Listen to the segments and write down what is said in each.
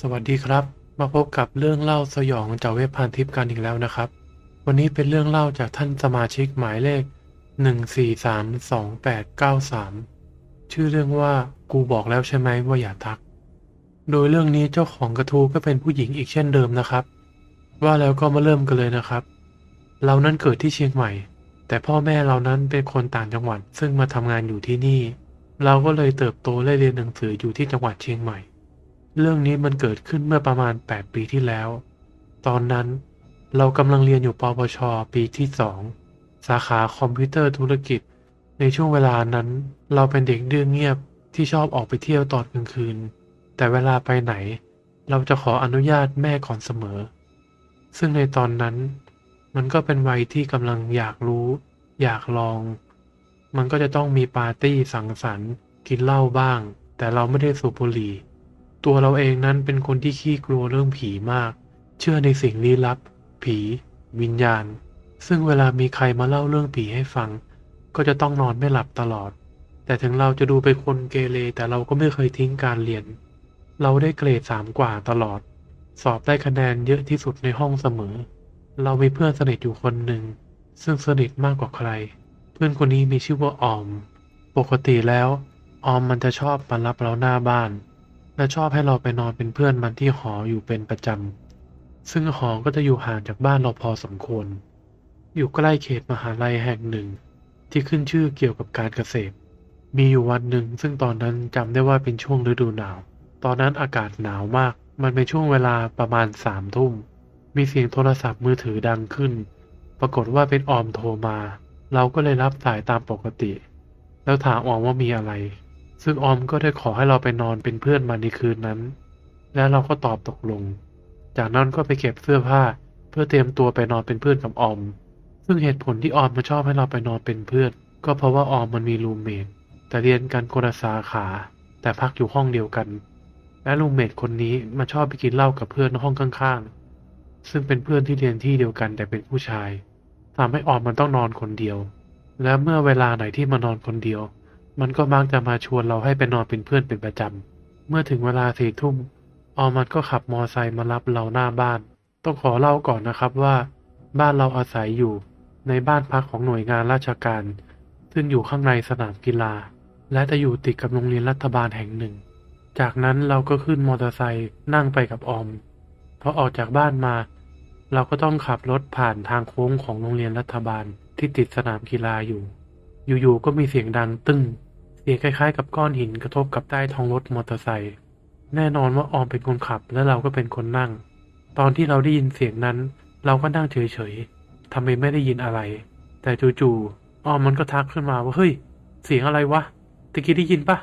สวัสดีครับ มาพบกับเรื่องเล่าสยองจากเว็บพันทิปกันอีกแล้วนะครับ วันนี้เป็นเรื่องเล่าจากท่านสมาชิกหมายเลข 1432893 ชื่อเรื่องว่ากูบอกแล้วใช่ไหมว่าอย่าทัก โดยเรื่องนี้เจ้าของกระทู้ก็เป็นผู้หญิงอีกเช่นเดิมนะครับ ว่าแล้วก็มาเริ่มกันเลยนะครับ เรานั้นเกิดที่เชียงใหม่ แต่พ่อแม่เรานั้นเป็นคนต่างจังหวัดซึ่งมาทำงานอยู่ที่นี่ เราก็เลยเติบโตและเรียนหนังสืออยู่ที่จังหวัดเชียงใหม่ เรื่องนี้มันเกิดขึ้นเมื่อประมาณ 8 ปีที่แล้ว ตอนนั้นเรากำลังเรียนอยู่ปวช ปีที่2สาขาคอมพิวเตอร์ธุรกิจ ในช่วงเวลานั้นเราเป็นเด็กดื้อเงียบที่ชอบออกไปเที่ยวตอนกลางคืน แต่เวลาไปไหน เราจะขออนุญาตแม่ก่อนเสมอ ซึ่งในตอนนั้น มันก็เป็นวัยที่กำลังอยากรู้ อยากลอง มันก็จะต้องมีปาร์ตี้สังสรรค์ กินเหล้าบ้าง แต่เราไม่ได้สูบบุหรี่ ตัวเราเองนั้นเป็นคนที่ขี้กลัวเรื่องผีมาก เชื่อในสิ่งลี้ลับ ผี วิญญาณ ซึ่งเวลามีใครมาเล่าเรื่องผีให้ฟัง ก็จะต้องนอนไม่หลับตลอด แต่ถึงเราจะดูเป็นคนเกเรแต่เราก็ไม่เคยทิ้งการเรียน เราได้เกรดสามกว่าตลอด สอบได้คะแนนเยอะที่สุดในห้องเสมอ เรามีเพื่อนสนิทอยู่คนหนึ่ง ซึ่งสนิทมากกว่าใคร เพื่อนคนนี้มีชื่อว่าออม ปกติแล้ว ออมมันจะชอบมารับเราหน้าบ้าน และชอบให้เราไปนอนเป็นเพื่อนมันที่หออยู่เป็นประจำ ซึ่งหอก็จะอยู่ห่างจากบ้านเราพอสมควร อยู่ใกล้เขตมหาลัยแห่งหนึ่ง ที่ขึ้นชื่อเกี่ยวกับการเกษตร มีอยู่วันหนึ่งซึ่งตอนนั้นจำได้ว่าเป็นช่วงฤดูหนาว ตอนนั้นอากาศหนาวมาก มันเป็นช่วงเวลาประมาณสามทุ่ม มีเสียงโทรศัพท์มือถือดังขึ้น ปรากฏว่าเป็นออมโทรมา เราก็เลยรับสายตามปกติ แล้วถามออมว่ามีอะไร ซึ่งออมก็ได้ขอให้เราไปนอนเป็นเพื่อนมันในคืนนั้น แล้วเราก็ตอบตกลง จากนั้นก็ไปเก็บเสื้อผ้า เพื่อเตรียมตัวไปนอนเป็นเพื่อนกับออม ซึ่งเหตุผลที่ออมมันชอบให้เราไปนอนเป็นเพื่อน ก็เพราะว่าออมมันมีรูมเมทแต่เรียนกันคนละสาขา แต่พักอยู่ห้องเดียวกัน และรูมเมทคนนี้มันชอบไปกินเหล้ากับเพื่อนห้องข้างๆ ซึ่งเป็นเพื่อนที่เรียนที่เดียวกันแต่เป็นผู้ชายทำให้ออมมันต้องนอนคนเดียว และเมื่อเวลาไหนที่มานอนคนเดียว มันก็มักจะมาชวนเราให้ไปนอนเป็นเพื่อนเป็นประจำ เมื่อถึงเวลาสี่ทุ่ม ออมมันก็ขับมอไซค์มารับเราหน้าบ้าน ต้องขอเล่าก่อนนะครับว่า บ้านเราอาศัยอยู่ในบ้านพักของหน่วยงานราชการ ซึ่งอยู่ข้างในสนามกีฬา และจะอยู่ติดกับโรงเรียนรัฐบาลแห่งหนึ่ง จากนั้นเราก็ขึ้นมอเตอร์ไซค์นั่งไปกับออมพอออกจากบ้านมา เราก็ต้องขับรถผ่านทางโค้งของโรงเรียนรัฐบาลที่ติดสนามกีฬาอยู่ อยู่ๆก็มีเสียงดังตึ้ง สียงคล้ายๆกับก้อนหินกระทบกับใต้ท้องรถมอเตอร์ไซค์แน่นอนว่าออมเป็นคนขับและเราก็เป็นคนนั่ง ตอนที่เราได้ยินเสียงนั้น เราก็นั่งเฉยๆทำไมไม่ได้ยินอะไร แต่จู่ๆออมมันก็ทักขึ้นมาว่าเฮ้ย เสียงอะไรวะตะกี้ได้ยินปะ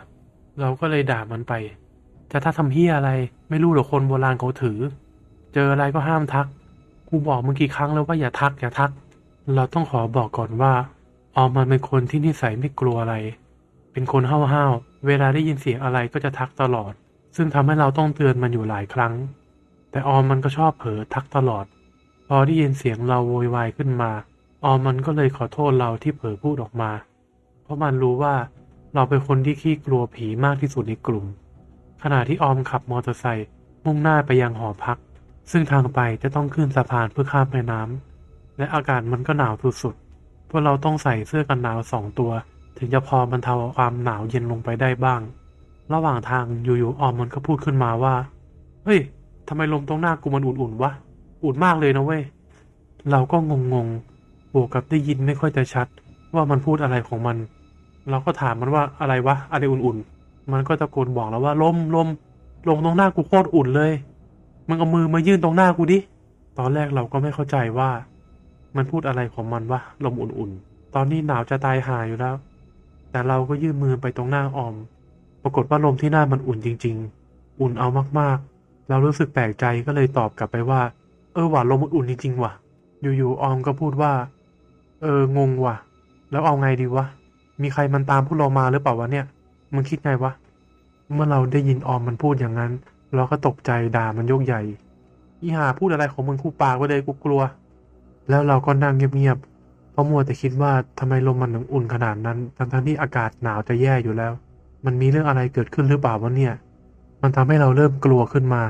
เราก็เลยด่ามันไปจะถ้าทำเฮียอะไรไม่รู้หรอกคนโบราณเขาถือ เจออะไรก็ห้ามทักกูบอกมึงกี่ครั้งแล้วว่าอย่าทักอย่าทัก เราต้องขอบอกก่อนว่า ออมมันเป็นคนที่นิสัยไม่กลัวอะไร เป็นคนห้าวๆ เวลาได้ยินเสียงอะไรก็จะทักตลอด ซึ่งทำให้เราต้องเตือนมันอยู่หลายครั้ง แต่ออมมันก็ชอบเผลอทักตลอด พอได้ยินเสียงเราโวยวายขึ้นมา ออมมันก็เลยขอโทษเราที่เผลอพูดออกมา เพราะมันรู้ว่าเราเป็นคนที่ขี้กลัวผีมากที่สุดในกลุ่ม ขณะที่ออมขับมอเตอร์ไซค์มุ่งหน้าไปยังหอพัก ซึ่งทางไปจะต้องขึ้นสะพานเพื่อข้ามแม่น้ำและอากาศมันก็หนาวสุดๆพวกเราต้องใส่เสื้อกันหนาวสองตัว ถึงจะพอบรรเทาความหนาวเย็นลงไปได้บ้าง ระหว่างทางอยู่ๆออมมันก็พูดขึ้นมาว่า เฮ้ยทำไมลมตรงหน้ากูมันอุ่นๆวะ อุ่นมากเลยนะเว้ย เราก็งงๆบวกกับได้ยินไม่ค่อยจะชัด ว่ามันพูดอะไรของมัน เราก็ถามมันว่าอะไรวะ อะไรอุ่นๆ มันก็ตะโกนบอกเราว่าลมลมลมตรงหน้ากูโคตรอุ่นเลย มึงเอามือมายื่นตรงหน้ากูดิ ตอนแรกเราก็ไม่เข้าใจว่า มันพูดอะไรของมันวะลมอุ่นๆ ตอนนี้หนาวจะตายหายอยู่แล้ว แต่เราก็ยื่นมือไปตรงหน้าออม ปรากฏว่าลมที่หน้ามันอุ่นจริง ๆ อุ่นเอามากๆ เรารู้สึกแปลกใจก็เลยตอบกลับไปว่า เออว่ะลมมันอุ่นจริงๆว่ะ อยู่ๆออมก็พูดว่า เอองงว่ะ แล้วเอาไงดีวะ มีใครมันตามพวกเรามาหรือเปล่าวะเนี่ย มึงคิดไงวะ เมื่อเราได้ยินออมมันพูดอย่างนั้น เราก็ตกใจด่ามันยกใหญ่อีหาพูดอะไรของมึงคู่ปากไปเลยกูกลัว แล้วเราก็นั่งเงียบๆ เพราะมัวแต่คิดว่าทำไมลมมันถึงอุ่นขนาดนั้น ทั้งๆที่อากาศหนาวจะแย่อยู่แล้ว มันมีเรื่องอะไรเกิดขึ้นหรือเปล่าวะเนี่ย มันทำให้เราเริ่มกลัวขึ้นมา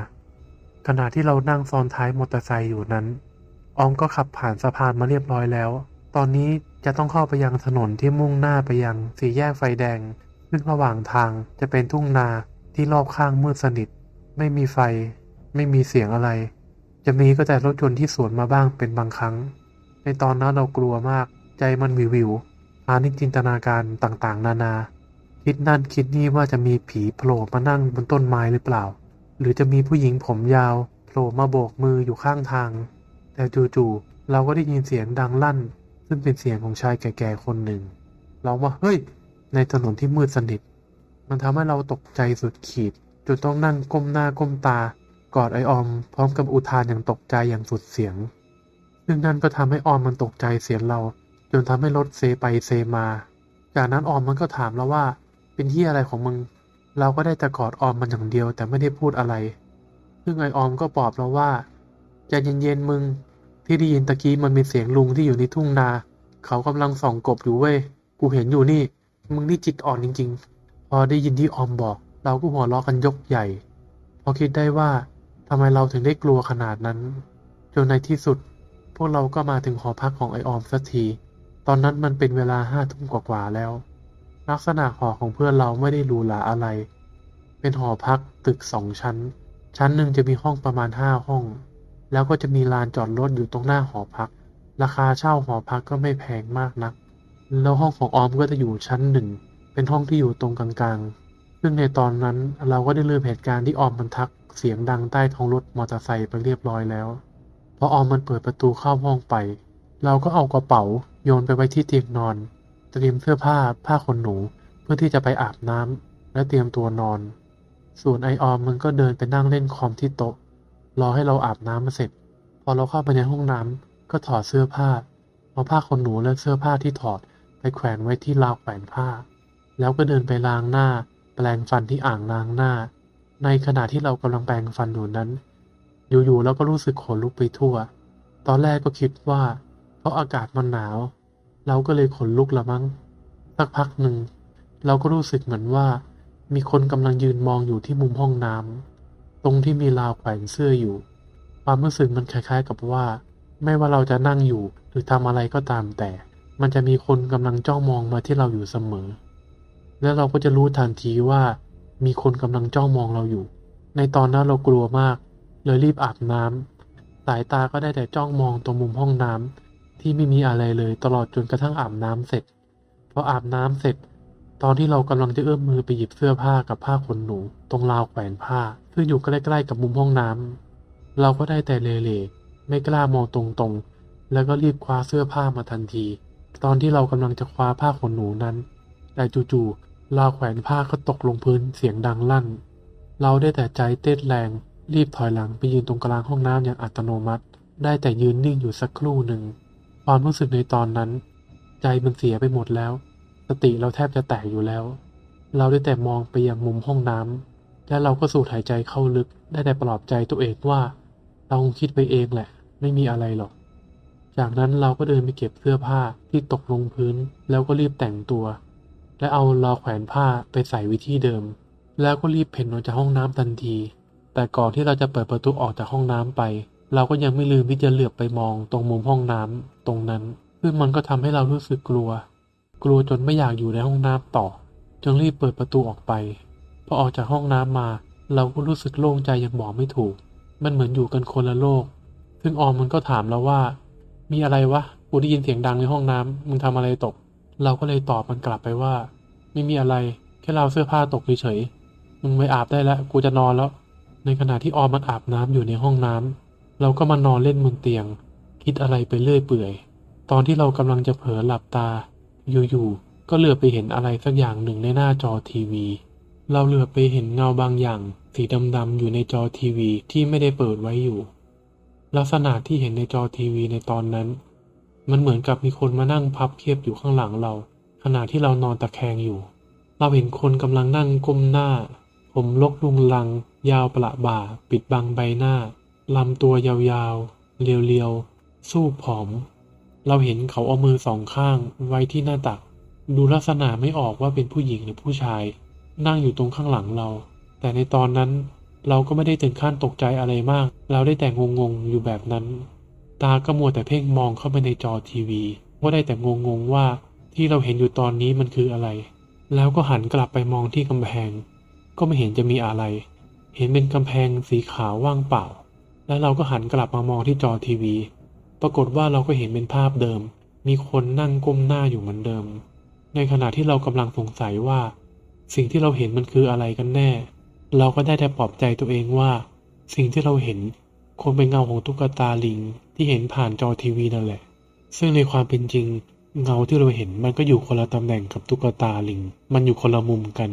ขณะที่เรานั่งซ้อนท้ายมอเตอร์ไซค์อยู่นั้นออมก็ขับผ่านสะพานมาเรียบร้อยแล้ว ตอนนี้จะต้องเข้าไปยังถนนที่มุ่งหน้าไปยังสี่แยกไฟแดง ซึ่งระหว่างทางจะเป็นทุ่งนาที่รอบข้างมืดสนิท ไม่มีไฟ ไม่มีเสียงอะไร จะมีก็แต่รถยนต์ที่สวนมาบ้างเป็นบางครั้ง ในตอนนั้นเรากลัวมาก ใจมันวิววิวพานิจินตนาการต่างๆ นานา คิดนั่นคิดนี่ว่าจะมีผีโผล่มานั่งบนต้นไม้หรือเปล่า หรือจะมีผู้หญิงผมยาวโผล่มาโบกมืออยู่ข้างทาง แต่จู่ๆเราก็ได้ยินเสียงดังลั่น ซึ่งเป็นเสียงของชายแก่ๆคนหนึ่งร้องว่าเฮ้ย ในถนนที่มืดสนิท มันทำให้เราตกใจสุดขีดจนต้องนั่งก้มหน้าก้มตากอดไอออม พร้อมกับอุทานอย่างตกใจอย่างสุดเสียง ซึ่งนั่นก็ทำให้ออมมันตกใจเสียงเรา จนทำให้รถเซไปเซมา จากนั้นออมมันก็ถามเราว่า เป็นที่อะไรของมึง เราก็ได้แต่กอดออมมันอย่างเดียวแต่ไม่ได้พูดอะไร ซึ่งไอออมก็ปลอบเราว่าใจเย็นๆมึง ที่ได้ยินตะกี้มันมีเสียงลุงที่อยู่ในทุ่งนา เขากำลังส่องกบอยู่เว้ย กูเห็นอยู่นี่ มึงนี่จิตอ่อนจริง ๆ พอได้ยินที่ออมบอก เราก็หัวเราะกันยกใหญ่ พอคิดได้ว่าทำไมเราถึงได้กลัวขนาดนั้น จนในที่สุด พวกเราก็มาถึงหอพักของไอออมสักที ตอนนั้นมันเป็นเวลาห้าทุ่มกว่าๆแล้ว ลักษณะหอของเพื่อนเราไม่ได้หรูหราอะไร เป็นหอพักตึกสองชั้น ชั้นหนึ่งจะมีห้องประมาณห้าห้อง แล้วก็จะมีลานจอดรถอยู่ตรงหน้าหอพัก ราคาเช่าหอพักก็ไม่แพงมากนัก แล้วห้องของออมก็จะอยู่ชั้นหนึ่ง เป็นห้องที่อยู่ตรงกลางๆ ซึ่งในตอนนั้นเราก็ได้ลืมเหตุการณ์ที่ออมมันทักเสียงดังใต้ท้องรถมอเตอร์ไซค์ไปเรียบร้อยแล้ว อออมมันเปิดประตูเข้าห้องไป เราก็เอากระเป๋าโยนไปไว้ที่เตียงนอน เตรียมเสื้อผ้าผ้าขนหนูเพื่อที่จะไปอาบน้ำและเตรียมตัวนอน ส่วนไอออมมันก็เดินไปนั่งเล่นคอมที่โต๊ะรอให้เราอาบน้ำมาเสร็จ พอเราเข้าไปในห้องน้ำก็ถอดเสื้อผ้าเอาผ้าขนหนูและเสื้อผ้าที่ถอดไปแขวนไว้ที่ราวแขวนผ้า แล้วก็เดินไปล้างหน้า แปรงฟันที่อ่างล้างหน้า ในขณะที่เรากำลังแปรงฟันอยู่นั้น อยู่ๆเราก็รู้สึกขนลุกไปทั่ว ตอนแรกก็คิดว่า เพราะอากาศมันหนาว เราก็เลยขนลุกละมั้ง สักพักหนึ่ง เราก็รู้สึกเหมือนว่า มีคนกำลังยืนมองอยู่ที่มุมห้องน้ำตรงที่มีราวแขวนเสื้ออยู่ ความรู้สึกมันคล้ายๆกับว่า ไม่ว่าเราจะนั่งอยู่หรือทำอะไรก็ตามแต่ มันจะมีคนกำลังจ้องมองมาที่เราอยู่เสมอ และเราก็จะรู้ทันทีว่า มีคนกำลังจ้องมองเราอยู่ ในตอนนั้นเรากลัวมาก เลยรีบอาบน้ำสายตาก็ได้แต่จ้องมองตรงมุมห้องน้ำที่ไม่มีอะไรเลยตลอดจนกระทั่งอาบน้ำเสร็จพออาบน้ำเสร็จ ตอนที่เรากำลังจะเอื้อมมือไปหยิบเสื้อผ้ากับผ้าขนหนู ตรงราวแขวนผ้า ซึ่งอยู่ใกล้ๆกับมุมห้องน้ำเราก็ได้แต่เลเลไม่กล้ามองตรงๆ แล้วก็รีบคว้าเสื้อผ้ามาทันที ตอนที่เรากำลังจะคว้าผ้าขนหนูนั้น แต่จู่ๆราวแขวนผ้าก็ตกลงพื้นเสียงดังลั่น เราได้แต่ใจเต้นแรง รีบถอยหลังไปยืนตรงกลางห้องน้ำอย่างอัตโนมัติ ได้แต่ยืนนิ่งอยู่สักครู่หนึ่ง ความรู้สึกในตอนนั้น ใจมันเสียไปหมดแล้ว สติเราแทบจะแตกอยู่แล้ว เราได้แต่มองไปยังมุมห้องน้ำและเราก็สูดหายใจเข้าลึก ได้แต่ปลอบใจตัวเองว่า เราคงคิดไปเองแหละ ไม่มีอะไรหรอก จากนั้นเราก็เดินไปเก็บเสื้อผ้าที่ตกลงพื้น แล้วก็รีบแต่งตัว และเอาราวแขวนผ้าไปใส่ไวิที่เดิม แล้วก็รีบเพ่นออกจากห้องน้ำทันที แต่ก่อนที่เราจะเปิดประตูออกจากห้องน้ำไป เราก็ยังไม่ลืมที่จะเหลือบไปมองตรงมุมห้องน้ำตรงนั้นซึ่งมันก็ทำให้เรารู้สึกกลัว กลัวจนไม่อยากอยู่ในห้องน้ำต่อจึงรีบเปิดประตูออกไปพอออกจากห้องน้ำมา เราก็รู้สึกโล่งใจอย่างบอกไม่ถูก มันเหมือนอยู่กันคนละโลก ซึ่งออมมันก็ถามเราว่า มีอะไรวะกูได้ยินเสียงดังในห้องน้ำมึงทำอะไรตก เราก็เลยตอบมันกลับไปว่า ไม่มีอะไรแค่เราเสื้อผ้าตกเฉยๆมึงไปอาบได้แล้วกูจะนอนแล้ว ในขณะที่ออมมันอาบน้ำอยู่ในห้องน้ำเราก็มานอนเล่นบนเตียง คิดอะไรไปเรื่อยเปื่อย ตอนที่เรากำลังจะเผลอหลับตา อยู่ๆก็เหลือไปเห็นอะไรสักอย่างหนึ่งในหน้าจอทีวี เราเหลือไปเห็นเงาบางอย่าง สีดำๆอยู่ในจอทีวีที่ไม่ได้เปิดไว้อยู่ ลักษณะที่เห็นในจอทีวีในตอนนั้น มันเหมือนกับมีคนมานั่งพับเพียบอยู่ข้างหลังเรา ขณะที่เรานอนตะแคงอยู่ เราเห็นคนกำลังนั่งก้มหน้า ผมลกลุงลัง ยาวประบ่า ปิดบังใบหน้า ลำตัวยาวๆ เรียวๆ สู้ผอม เราเห็นเขาเอามือสองข้างไว้ที่หน้าตัก ดูลักษณะไม่ออกว่าเป็นผู้หญิงหรือผู้ชาย นั่งอยู่ตรงข้างหลังเรา แต่ในตอนนั้นเราก็ไม่ได้ถึงขั้นตกใจอะไรมาก เราได้แต่งงๆ อยู่แบบนั้น ตาก็มัวแต่เพ่งมองเข้าไปในจอทีวีว่าได้แต่งงๆว่าที่เราเห็นอยู่ตอนนี้มันคืออะไร แล้วก็หันกลับไปมองที่กำแพง ก็ไม่เห็นจะมีอะไร เห็นเป็นกำแพงสีขาวว่างเปล่า แล้วเราก็หันกลับมามองที่จอทีวี ปรากฏว่าเราก็เห็นเป็นภาพเดิม มีคนนั่งก้มหน้าอยู่เหมือนเดิม ในขณะที่เรากำลังสงสัยว่า สิ่งที่เราเห็นมันคืออะไรกันแน่ เราก็ได้แต่ปลอบใจตัวเองว่า สิ่งที่เราเห็นคงเป็นเงาของตุ๊กตาลิงที่เห็นผ่านจอทีวีนั่นแหละ ซึ่งในความเป็นจริง เงาที่เราเห็นมันก็อยู่คนละตำแหน่งกับตุ๊กตาลิง มันอยู่คนละมุมกัน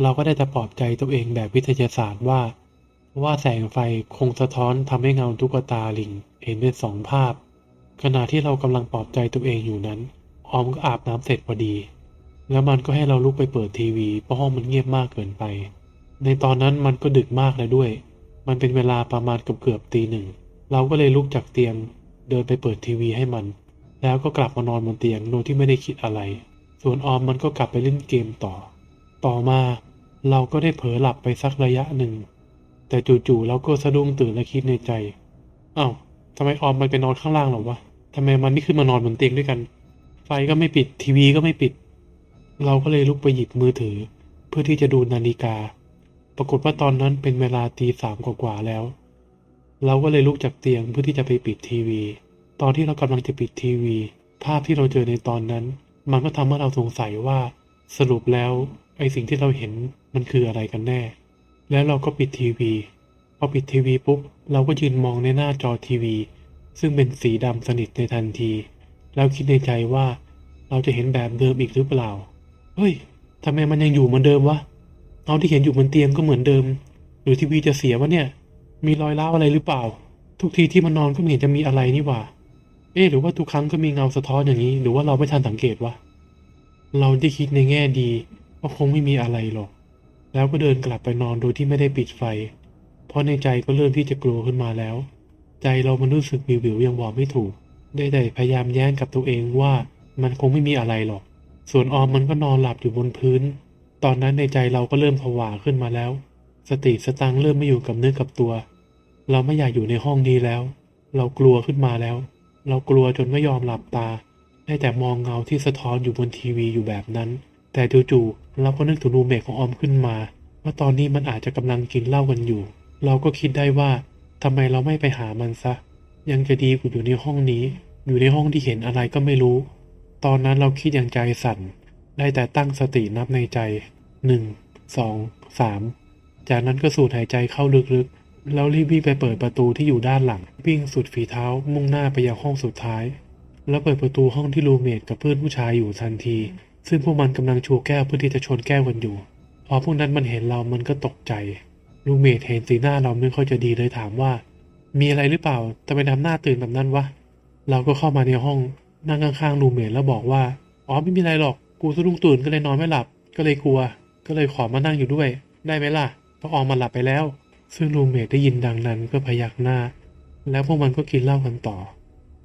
เราก็ได้แต่ปลอบใจตัวเองแบบวิทยาศาสตร์ว่า ว่าแสงไฟคงสะท้อนทำให้เงาตุ๊กตาลิงเห็นเป็นสองภาพ ขณะที่เรากำลังปลอบใจตัวเองอยู่นั้น ออมก็อาบน้ำเสร็จพอดี แล้วมันก็ให้เราลุกไปเปิดทีวีเพราะห้องมันเงียบมากเกินไป ในตอนนั้นมันก็ดึกมากแล้วด้วย มันเป็นเวลาประมาณเกือบเกือบตีหนึ่ง เราก็เลยลุกจากเตียงเดินไปเปิดทีวีให้มัน แล้วก็กลับมานอนบนเตียงโดยที่ไม่ได้คิดอะไร ส่วนออมมันก็กลับไปเล่นเกมต่อ ต่อมาเราก็ได้เผลอหลับไปสักระยะหนึ่ง แต่จู่ๆเราก็สะดุ้งตื่นและคิดในใจอ้าวทำไมออมมันไปนอนข้างล่างหรอวะทำไมมันไม่ขึ้นมานอนบนเตียงด้วยกัน ไฟก็ไม่ปิดทีวีก็ไม่ปิด เราก็เลยลุกไปหยิบมือถือ เพื่อที่จะดูนาฬิกา ปรากฏว่าตอนนั้นเป็นเวลาตีสามกว่าๆแล้ว เราก็เลยลุกจากเตียงเพื่อที่จะไปปิดทีวี ตอนที่เรากำลังจะปิดทีวี ภาพที่เราเจอในตอนนั้น มันก็ทำให้เราสงสัยว่าสรุปแล้ว อสิ่งที่เราเห็นมันคืออะไรกันแน่ แล้วเราก็ปิดทีวี พอปิดทีวีปุ๊บ เราก็ยืนมองในหน้าจอทีวี ซึ่งเป็นสีดำสนิทในทันที แล้วคิดในใจว่า เราจะเห็นแบบเดิมอีกหรือเปล่า เฮ้ยทำไมมันยังอยู่เหมือนเดิมวะเอาที่เห็นอยู่บนเตียงก็เหมือนเดิม หรือทีวีจะเสียวะเนี่ย มีรอยร้าวอะไรหรือเปล่า ทุกทีที่มันนอนก็ไม่เห็นจะมีอะไรนี่หว่า เอ๊ะหรือว่าทุกครั้งก็มีเงาสะท้อนอย่างนี้ หรือว่าเราไม่ทันสังเกตวะ เราได้คิดในแง่ดี ว่าคงไม่มีอะไรหรอก แล้วก็เดินกลับไปนอนโดยที่ไม่ได้ปิดไฟ เพราะในใจก็เริ่มที่จะกลัวขึ้นมาแล้ว ใจเรามันรู้สึกวิวๆยังบอกไม่ถูก ได้แต่พยายามแย้งกับตัวเองว่ามันคงไม่มีอะไรหรอก ส่วนออมมันก็นอนหลับอยู่บนพื้น ตอนนั้นในใจเราก็เริ่มผวาขึ้นมาแล้ว สติสตังเริ่มไม่อยู่กับเนื้อกับตัว เราไม่อยากอยู่ในห้องนี้แล้ว เรากลัวขึ้นมาแล้ว เรากลัวจนไม่ยอมหลับตา ได้แต่มองเงาที่สะท้อนอยู่บนทีวีอยู่แบบนั้น แต่จู่ๆเราก็นึกถึงรูเมทของออมขึ้นมา ว่าตอนนี้มันอาจจะกำลังกินเหล้ากันอยู่ เราก็คิดได้ว่าทำไมเราไม่ไปหามันซะ ยังจะดีกว่าอยู่ในห้องนี้ อยู่ในห้องที่เห็นอะไรก็ไม่รู้ ตอนนั้นเราคิดอย่างใจสั่น ได้แต่ตั้งสตินับในใจหนึ่งสองสามจากนั้นก็สูดหายใจเข้าลึกๆ แล้วรีบวิ่งไปเปิดประตูที่อยู่ด้านหลัง วิ่งสุดฝีเท้ามุ่งหน้าไปยังห้องสุดท้าย แล้วเปิดประตูห้องที่รูเมทกับเพื่อนผู้ชายอยู่ทันที ซึ่งพวกมันกำลังชูแก้วเพื่อที่จะชนแก้วกันอยู่ พอพวกนั้นมันเห็นเรามันก็ตกใจรูเมทเห็นสีหน้าเราไม่ค่อยจะดีเลยถามว่า มีอะไรหรือเปล่าทำไมทำหน้าตื่นแบบนั้นวะเราก็เข้ามาในห้องนั่งข้างๆรูเมทแล้วบอกว่าอ๋อไม่มีอะไรหรอกกูสะดุ้งตื่นก็เลยนอนไม่หลับ ก็เลยกลัว ก็เลยขอมานั่งอยู่ด้วย ได้ไหมล่ะเพราะออกมาหลับไปแล้ว ซึ่งรูเมทได้ยินดังนั้นก็พยักหน้า แล้วพวกมันก็กินเหล้ากันต่อ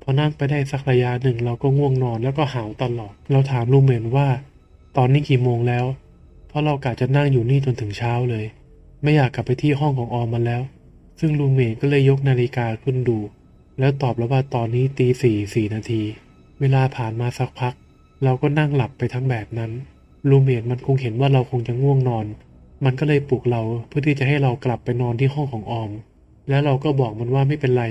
อนั่งไปได้สักระยะหนึ่งเราก็ง่วงนอนแล้วก็หาวตลอด เราถามรูเมทว่า ตอนนี้กี่โมงแล้ว เพราะเรากะจะนั่งอยู่นี่จนถึงเช้าเลย ไม่อยากกลับไปที่ห้องของออมมันแล้ว ซึ่งรูเมทก็เลยยกนาฬิกาขึ้นดู แล้วตอบแล้วว่าตอนนี้ตีสี่สี่นาที เวลาผ่านมาสักพัก เราก็นั่งหลับไปทั้งแบบนั้นรูเมทมันคงเห็นว่าเราคงจะง่วงนอน มันก็เลยปลุกเราเพื่อที่จะให้เรากลับไปนอนที่ห้องของออม แล้วเราก็บอกมันว่าไม่เป็นไร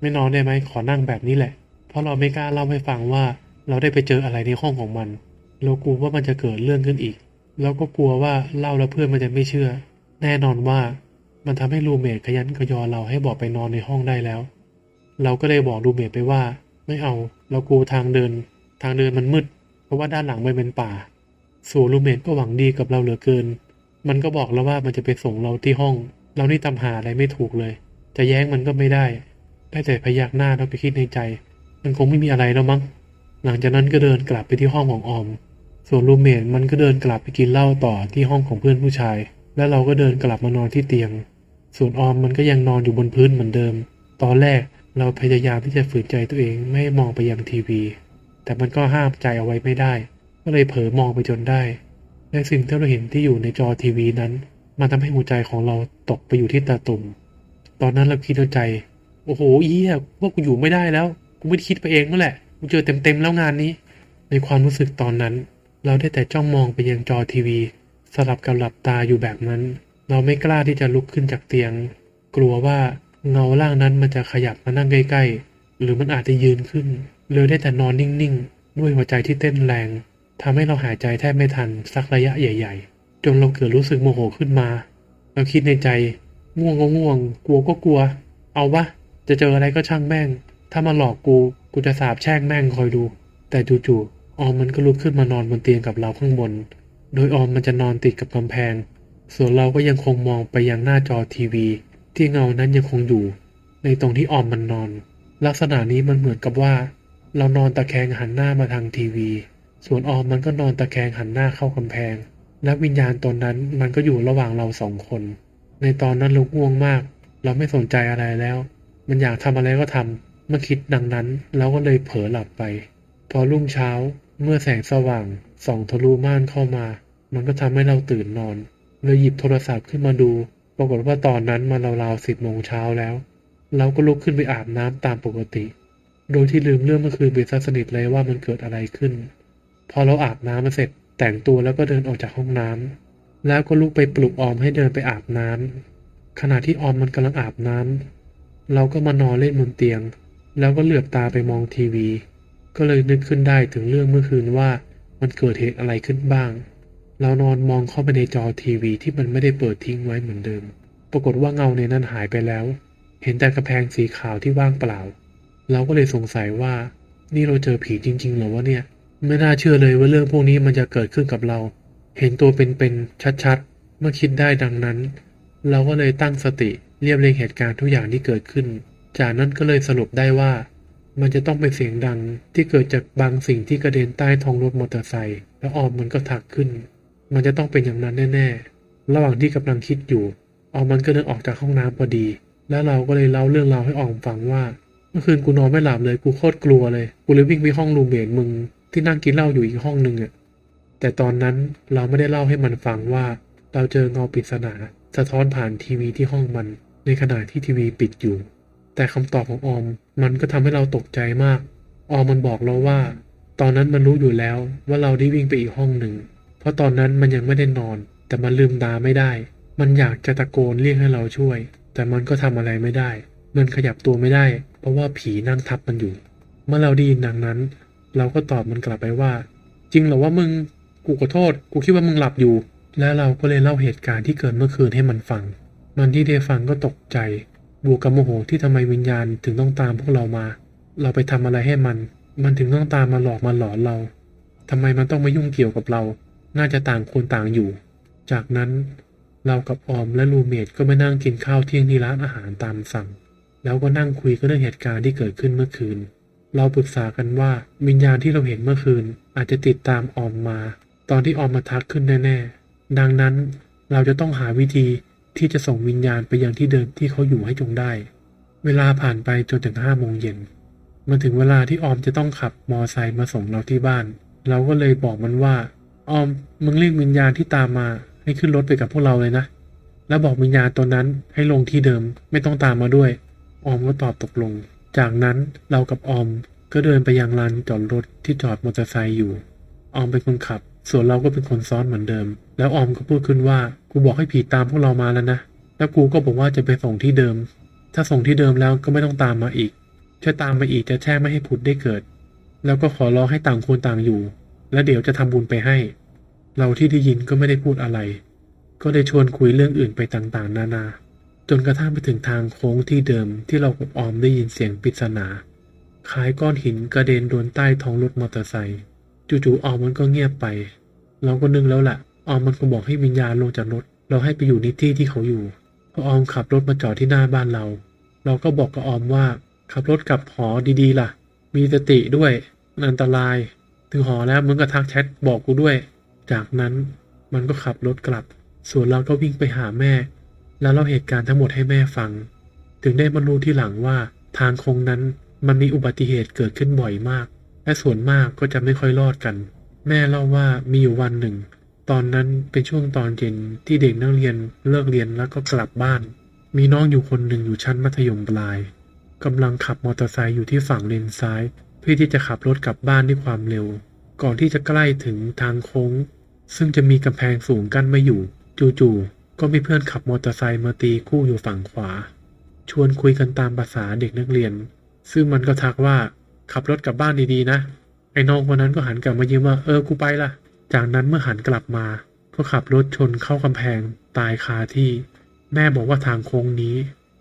ไม่นอนได้ไหมขอนั่งแบบนี้แหละ เพราะเราไม่กล้าเล่าให้ฟังว่าเราได้ไปเจออะไรในห้องของมัน เรากลัวว่ามันจะเกิดเรื่องขึ้นอีก แล้วก็กลัวว่าเล่าแล้วเพื่อนมันจะไม่เชื่อ แน่นอนว่ามันทำให้รูเมทขยันขยอเราให้บอกไปนอนในห้องได้แล้ว เราก็เลยบอกรูเมทไปว่า ไม่เอา เรากลัวทางเดิน ทางเดินมันมืด เพราะว่าด้านหลังมันเป็นป่าส่วนรูเมทก็หวังดีกับเราเหลือเกิน มันก็บอกแล้วว่ามันจะไปส่งเราที่ห้อง เรานี่ตำหาอะไรไม่ถูกเลย จะแย้งมันก็ไม่ได้ ได้แต่พยักหน้าแล้วไปคิดในใจ มันคงไม่มีอะไรแล้วมั้ง หลังจากนั้นก็เดินกลับไปที่ห้องของออม ส่วนรูเมทมันก็เดินกลับไปกินเหล้าต่อที่ห้องของเพื่อนผู้ชาย แล้วเราก็เดินกลับมานอนที่เตียง ส่วนออมมันก็ยังนอนอยู่บนพื้นเหมือนเดิม ตอนแรกเราพยายามที่จะฝืนใจตัวเองไม่ให้มองไปยังทีวี แต่มันก็ห้ามใจเอาไว้ไม่ได้ ก็เลยเผลอมองไปจนได้ และสิ่งที่เราเห็นที่อยู่ในจอทีวีนั้น มันทำให้หัวใจของเราตกไปอยู่ที่ตาตุ่ม ตอนนั้นเราคิดในใจ โอ้โหเอี้ยว่ากูอยู่ไม่ได้แล้ว กูไม่ได้คิดไปเองนั่นแหละกูเจอเต็มๆแล้วงานนี้ ในความรู้สึกตอนนั้น เราได้แต่จ้องมองไปยังจอทีวี สลับกับหลับตาอยู่แบบนั้น เราไม่กล้าที่จะลุกขึ้นจากเตียง กลัวว่าเงาร่างนั้นมันจะขยับมานั่งใกล้ๆ หรือมันอาจจะยืนขึ้นเลยได้แต่นอนนิ่งๆ ด้วยหัวใจที่เต้นแรงทำให้เราหายใจแทบไม่ทันสักระยะใหญ่ ๆ จนเราเกิดรู้สึกโมโหขึ้นมา เราคิดในใจง่วงก็ง่วง กลัวก็กลัว เอาวะจะเจออะไรก็ช่างแม่ง ถ้ามาหลอกกู กูจะสาบแช่งแม่งคอยดู แต่จู่ๆ ออมมันก็ลุกขึ้นมานอนบนเตียงกับเราข้างบน โดยออมมันจะนอนติดกับกำแพง ส่วนเราก็ยังคงมองไปยังหน้าจอทีวี ที่เงานั้นยังคงอยู่ ในตรงที่ออมมันนอน ลักษณะนี้มันเหมือนกับว่า เรานอนตะแคงหันหน้ามาทางทีวี ส่วนออมมันก็นอนตะแคงหันหน้าเข้ากำแพง และวิญญาณตนนั้นมันก็อยู่ระหว่างเราสองคน ในตอนนั้นเราง่วงมาก เราไม่สนใจอะไรแล้ว มันอยากทำอะไรก็ทำ เมื่อคิดดังนั้นเราก็เลยเผลอหลับไป พอรุ่งเช้าเมื่อแสงสว่างส่องทะลุม่านเข้ามา มันก็ทำให้เราตื่นนอนเลยหยิบโทรศัพท์ขึ้นมาดู ปรากฏว่าตอนนั้นมันราวๆสิบโมงเช้าแล้ว เราก็ลุกขึ้นไปอาบน้ำตามปกติ โดยที่ลืมเรื่องเมื่อคืนไปซะสนิทเลยว่ามันเกิดอะไรขึ้น พอเราอาบน้ำมาเสร็จ แต่งตัวแล้วก็เดินออกจากห้องน้ำแล้วก็ลุกไปปลุกออมให้เดินไปอาบน้ำขณะที่ออมมันกำลังอาบน้ำเราก็มานอนเล่นบนเตียง แล้วก็เหลือบตาไปมองทีวี ก็เลยนึกขึ้นได้ถึงเรื่องเมื่อคืนว่ามันเกิดเหตุอะไรขึ้นบ้าง เรานอนมองเข้าไปในจอทีวีที่มันไม่ได้เปิดทิ้งไว้เหมือนเดิม ปรากฏว่าเงาในนั้นหายไปแล้ว เห็นแต่กระแพงสีขาวที่ว่างเปล่า เราก็เลยสงสัยว่า นี่เราเจอผีจริง ๆ หรอวะเนี่ย ไม่น่าเชื่อเลยว่าเรื่องพวกนี้มันจะเกิดขึ้นกับเรา เห็นตัวเป็นๆชัดๆ เมื่อคิดได้ดังนั้น เราก็เลยตั้งสติเรียบเรียงเหตุการณ์ทุกอย่างที่เกิดขึ้น จากนั้นก็เลยสรุปได้ว่า มันจะต้องเป็นเสียงดังที่เกิดจากบางสิ่งที่กระเด็นใต้ท้องรถมอเตอร์ไซค์แล้วออมมันก็ถักขึ้น มันจะต้องเป็นอย่างนั้นแน่ ๆ ระหว่างที่กำลังคิดอยู่ ออมมันก็เดินออกจากห้องน้ำพอดี แล้วเราก็เลยเล่าเรื่องราวให้ออมฟังว่า เมื่อคืนกูนอนไม่หลับเลยกูโคตรกลัวเลยกูเลยวิ่งไปห้องรูเมทมึงที่นั่งกินเหล้าอยู่อีกห้องหนึ่งอะแต่ตอนนั้นเราไม่ได้เล่าให้มันฟังว่า เราเจอเงาปริศนาสะท้อนผ่านทีวีที่ห้องมัน ในขณะที่ทีวีปิดอยู่ แต่คำตอบของออมมันก็ทำให้เราตกใจมาก ออมมันบอกเราว่า ตอนนั้นมันรู้อยู่แล้วว่าเราได้วิ่งไปอีกห้องหนึ่ง เพราะตอนนั้นมันยังไม่ได้นอน แต่มันลืมตาไม่ได้ มันอยากจะตะโกนเรียกให้เราช่วย แต่มันก็ทำอะไรไม่ได้ มันขยับตัวไม่ได้ เพราะว่าผีนั่งทับมันอยู่ เมื่อเราได้ยินดังนั้น เราก็ตอบมันกลับไปว่า จริงเหรอว่ามึง กูขอโทษ กูคิดว่ามึงหลับอยู่ แล้วเราก็เลยเล่าเหตุการณ์ที่เกิดเมื่อคืนให้มันฟัง มันที่ได้ฟังก็ตกใจ บวกกับโมโหที่ทำไมวิญญาณถึงต้องตามพวกเรามา เราไปทำอะไรให้มัน มันถึงต้องตามมาหลอกมาหลอนเราทำไมมันต้องมายุ่งเกี่ยวกับเรา น่าจะต่างคนต่างอยู่ จากนั้นเรากับออมและลูเมดก็ไปนั่งกินข้าวเที่ยงที่ร้านอาหารตามสั่ง แล้วก็นั่งคุยกันเรื่องเหตุการณ์ที่เกิดขึ้นเมื่อคืน เราปรึกษากันว่าวิญญาณที่เราเห็นเมื่อคืน อาจจะติดตามออมมา ตอนที่ออมมาทักขึ้นแน่ๆดังนั้นเราจะต้องหาวิธี ที่จะส่งวิญญาณไปยังที่เดิมที่เขาอยู่ให้จงได้ เวลาผ่านไปจนถึงห้าโมงเย็นมันถึงเวลาที่ออมจะต้องขับมอไซค์มาส่งเราที่บ้าน เราก็เลยบอกมันว่า ออมมึงเรียกวิญญาณที่ตามมาให้ขึ้นรถไปกับพวกเราเลยนะ แล้วบอกวิญญาณตัวนั้นให้ลงที่เดิมไม่ต้องตามมาด้วย ออมก็ตอบตกลง จากนั้นเรากับออมก็เดินไปยังลานจอดรถที่จอดมอเตอร์ไซค์อยู่ ออมเป็นคนขับ ส่วนเราก็เป็นคนซ้อนเหมือนเดิม แล้วออมก็พูดขึ้นว่า กูบอกให้ผีตามพวกเรามาแล้วนะ แล้วกูก็บอกว่าจะไปส่งที่เดิม ถ้าส่งที่เดิมแล้วก็ไม่ต้องตามมาอีกถ้าตามมาอีกจะแช่งไม่ให้ผุดได้เกิด แล้วก็ขอร้องให้ต่างคนต่างอยู่ แล้วเดี๋ยวจะทำบุญไปให้ เราที่ได้ยินก็ไม่ได้พูดอะไร ก็ได้ชวนคุยเรื่องอื่นไปต่างๆ นานา จนกระทั่งไปถึงทางโค้งที่เดิมที่เรากับออมได้ยินเสียงปริศนาคล้ายก้อนหินกระเด็นโดนใต้ท้องรถมอเตอร์ไซค์จู่ๆออมมันก็เงียบไป เราก็นึกแล้วแหละออมมันคงบอกให้วิญญาณลงจากรถเราให้ไปอยู่ในที่ที่เขาอยู่พอออมขับรถมาจอดที่หน้าบ้านเรา เราก็บอกกับออมว่าขับรถกลับหอดีๆล่ะ มีสติด้วยมันอันตราย ถึงหอแล้วมึงก็ทักแชทบอกกูด้วย จากนั้นมันก็ขับรถกลับ ส่วนเราก็วิ่งไปหาแม่ แล้วเล่าเหตุการณ์ทั้งหมดให้แม่ฟัง ถึงได้มารู้ที่หลังว่าทางโค้งนั้นมันมีอุบัติเหตุเกิดขึ้นบ่อยมาก และส่วนมากก็จะไม่ค่อยรอดกัน แม่เล่าว่ามีอยู่วันหนึ่ง ตอนนั้นเป็นช่วงตอนเย็นที่เด็กนักเรียนเลิกเรียนแล้วก็กลับบ้าน มีน้องอยู่คนหนึ่งอยู่ชั้นมัธยมปลายกำลังขับมอเตอร์ไซค์อยู่ที่ฝั่งเลนซ้าย เพื่อที่จะขับรถกลับบ้านด้วยความเร็ว ก่อนที่จะใกล้ถึงทางโค้ง ซึ่งจะมีกำแพงสูงกั้นไม่อยู่ จู่ๆก็มีเพื่อนขับมอเตอร์ไซค์มาตีคู่อยู่ฝั่งขวา ชวนคุยกันตามภาษาเด็กนักเรียน ซึ่งมันก็ทักว่าขับรถกลับบ้านดีๆนะ น้องคนนั้นก็หันกลับมายิ้มว่าเออกูไปละจากนั้นเมื่อหันกลับมา ก็ขับรถชนเข้ากำแพงตายคาที่ แม่บอกว่าทางโค้งนี้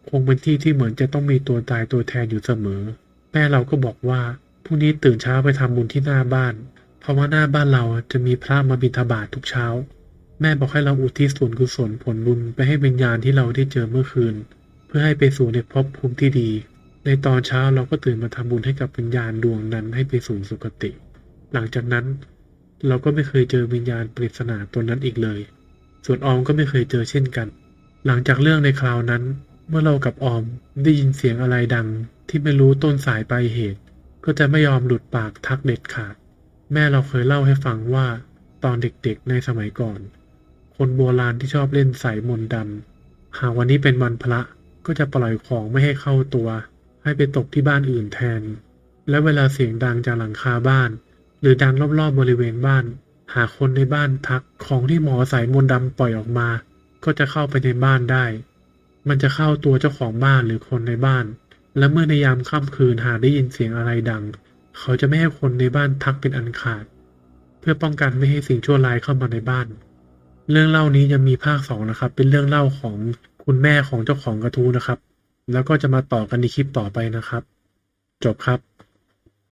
คงเป็นที่ที่เหมือนจะต้องมีตัวตายตัวแทนอยู่เสมอ แม่เราก็บอกว่าพรุ่งนี้ตื่นเช้าไปทำบุญที่หน้าบ้าน เพราะว่าหน้าบ้านเราจะมีพระมาบิณฑบาตทุกเช้า แม่บอกให้เราอุทิศส่วนกุศลผลบุญไปให้วิญญาณที่เราได้เจอเมื่อคืน เพื่อให้ไปสู่ในภพภูมิที่ดี ในตอนเช้าเราก็ตื่นมาทำบุญให้กับวิญญาณดวงนั้นให้ไปสู่สุคติ หลังจากนั้น เราก็ไม่เคยเจอวิญญาณปริศนาตัวนั้นอีกเลย ส่วนออมก็ไม่เคยเจอเช่นกัน หลังจากเรื่องในคราวนั้น เมื่อเรากับออมได้ยินเสียงอะไรดัง ที่ไม่รู้ต้นสายปลายเหตุ ก็จะไม่ยอมหลุดปากทักเด็ดขาด แม่เราเคยเล่าให้ฟังว่า ตอนเด็กๆในสมัยก่อน คนโบราณที่ชอบเล่นสายมนต์ดำหากวันนี้เป็นวันพระก็จะปล่อยของไม่ให้เข้าตัว ให้ไปตกที่บ้านอื่นแทน และเวลาเสียงดังจากหลังคาบ้าน หรือดังรอบๆบริเวณบ้าน หากคนในบ้านทักของที่หมอสายมนต์ดำปล่อยออกมา ก็จะเข้าไปในบ้านได้ มันจะเข้าตัวเจ้าของบ้านหรือคนในบ้าน และเมื่อในยามค่ำคืนหากได้ยินเสียงอะไรดัง เขาจะไม่ให้คนในบ้านทักเป็นอันขาด เพื่อป้องกันไม่ให้สิ่งชั่วร้ายเข้ามาในบ้าน เรื่องเล่านี้ยังมีภาคสองนะครับ เป็นเรื่องเล่าของคุณแม่ของเจ้าของกระทู้นะครับ แล้วก็จะมาต่อกันในคลิปต่อไปนะครับ จบครับ